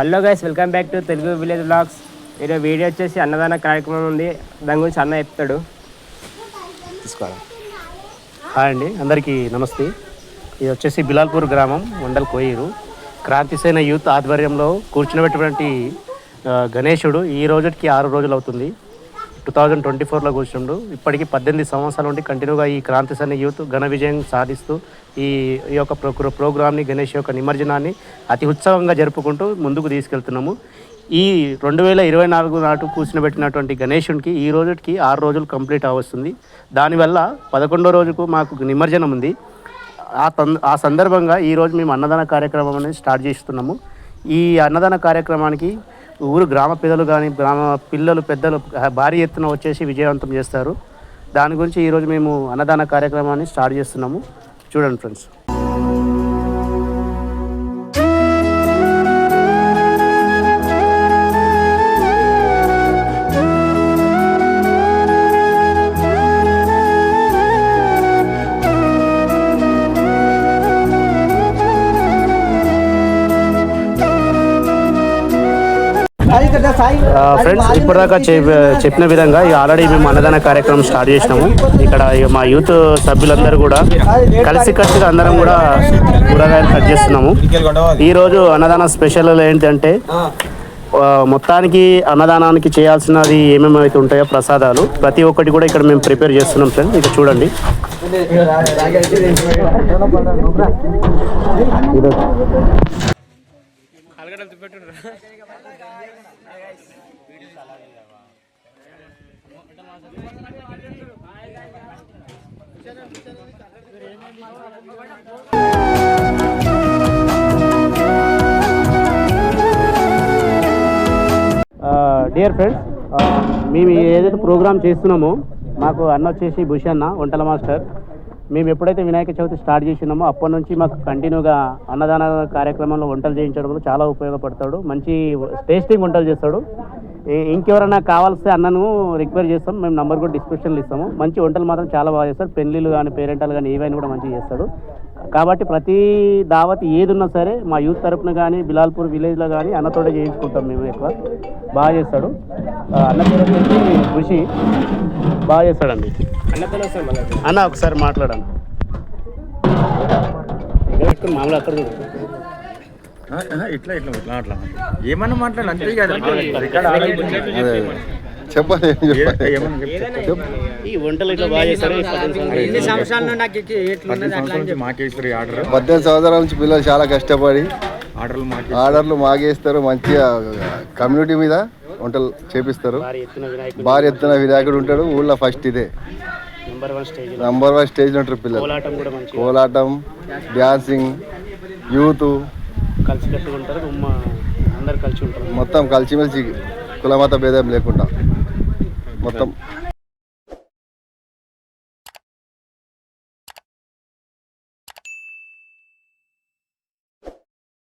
Hello guys welcome back to Telugu village vlogs ఈరోజు video వచ్చేసి అన్నదాన కార్యక్రమం ఉంది. దాని గురించి అన్న చెప్తాడు. తీసుకోవాలి హాయ్ అండి అందరికీ నమస్తే. ఇది వచ్చేసి బిలాల్పూర్ గ్రామం మండల్ కోయిరు. క్రాంతిసేన యూత్ ఆధ్వర్యంలో కూర్చున్నటువంటి గణేశుడు ఈ రోజుకి ఆరు రోజులు అవుతుంది. టూ థౌజండ్ ట్వంటీ ఫోర్లో కూర్చుండు. ఇప్పటికి పద్దెనిమిది సంవత్సరాల నుండి కంటిన్యూగా ఈ క్రాంతిసేన యూత్ ఘన విజయం సాధిస్తూ ఈ ఈ యొక్క ప్రో ప్రోగ్రామ్ని గణేష్ యొక్క నిమజ్జనాన్ని అతి ఉత్సవంగా జరుపుకుంటూ ముందుకు తీసుకెళ్తున్నాము. ఈ రెండు వేల ఇరవై నాలుగు నాటు కూర్చునబెట్టినటువంటి గణేషునికి ఈ రోజుకి ఆరు రోజులు కంప్లీట్ అవస్తుంది. దానివల్ల పదకొండో రోజుకు మాకు నిమజ్జనం ఉంది. ఆ తం- ఆ సందర్భంగా ఈరోజు మేము అన్నదాన కార్యక్రమం అనేది స్టార్ట్ చేస్తున్నాము. ఈ అన్నదాన కార్యక్రమానికి ఊరు గ్రామ పెద్దలు కానీ గ్రామ పిల్లలు పెద్దలు భారీ ఎత్తున వచ్చేసి విజయవంతం చేస్తారు. దాని గురించి ఈరోజు మేము అన్నదాన కార్యక్రమాన్ని స్టార్ట్ చేస్తున్నాము. చూడండి ఫ్రెండ్స్. ఫ్రెండ్స్ ఇప్పటిదాకా చెప్- చెప్పిన విధంగా ఇక ఆల్రెడీ మేము అన్నదాన కార్యక్రమం స్టార్ట్ చేసినాము. ఇక్కడ ఇక మా యూత్ సభ్యులందరూ కూడా కలిసి కలిసిగా అందరం కూడా కూరగాయలు కట్ చేస్తున్నాము. ఈ రోజు అన్నదాన స్పెషల్ ఏంటంటే మొత్తానికి అన్నదానానికి చేయాల్సినది ఏమేమి అయితే ఉంటాయో ప్రసాదాలు ప్రతి ఒక్కటి కూడా ఇక్కడ మేము ప్రిపేర్ చేస్తున్నాం ఫ్రెండ్స్. ఇక చూడండి. ఈరోజు డియర్ ఫ్రెండ్స్ మేము ఏదైతే ప్రోగ్రామ్ చేస్తున్నామో మాకు అన్న వచ్చేసి భూషన్న వంటల మాస్టర్. మేము ఎప్పుడైతే వినాయక చవితి స్టార్ట్ చేసినామో అప్పటి నుంచి మాకు కంటిన్యూగా అన్నదాన కార్యక్రమంలో వంటలు చేయించడంలో చాలా ఉపయోగపడతాడు. మంచి టేస్టింగ్ వంటలు చేస్తాడు. ఇంకెవరైనా కావాల్సి అన్నను రిక్వైర్ చేస్తాం. మేము నంబర్ కూడా డిస్క్రిప్షన్లు ఇస్తాము. మంచి వంటలు మాత్రం చాలా బాగా చేస్తాడు. పెళ్ళిళ్ళు కానీ పేరెంటాలు కానీ ఏవైనా కూడా మంచిగా చేస్తాడు. కాబట్టి ప్రతి దావత్ ఏది ఉన్నా సరే మా యూత్ తరపున కానీ బిలాల్పూర్ విలేజ్లో కానీ అన్నతోటే చేయించుకుంటాం మేము ఎక్కువ. బాగా చేస్తాడు. ఆ, అన్న పేరు వచ్చేసి కృషి బాగా చేస్తాడండి. అన్న ఒకసారి మాట్లాడండి. ఇక్కడ మామూలు అక్కడ ఇట్లా ఇట్లా ఇట్లా అట్లా. ఏమన్నా మాట్లాడాలి అంతే కదా ఏమన్నా చెప్తే ఈ వంటలు ఇట్లా బాగా చేస్తారు ఈ పద్దెనిమిది సంవత్సరాలు. నుంచి. పిల్లలు చాలా కష్టపడి ఆర్డర్లు మాకే ఆర్డర్లు మాగేస్తారు మంచిగా కమ్యూనిటీ మీద వంటలు చేపిస్తారు. భారీ ఎత్తున వినాయకుడు. ఉంటాడు ఊళ్ళో ఫస్ట్ ఇదే. Number one stage number one stage ఉంటారు పిల్లలు. కోలాటం కూడా మంచిగా. కోలాటం డ్యాన్సింగ్ యూత్ కలిసి కట్టుకుంటారు ఉమ్మ అందరు కలిసి ఉంటారు. మొత్తం కలిసిమెలిసి కులమత భేదం లేకుండా. మొత్తం.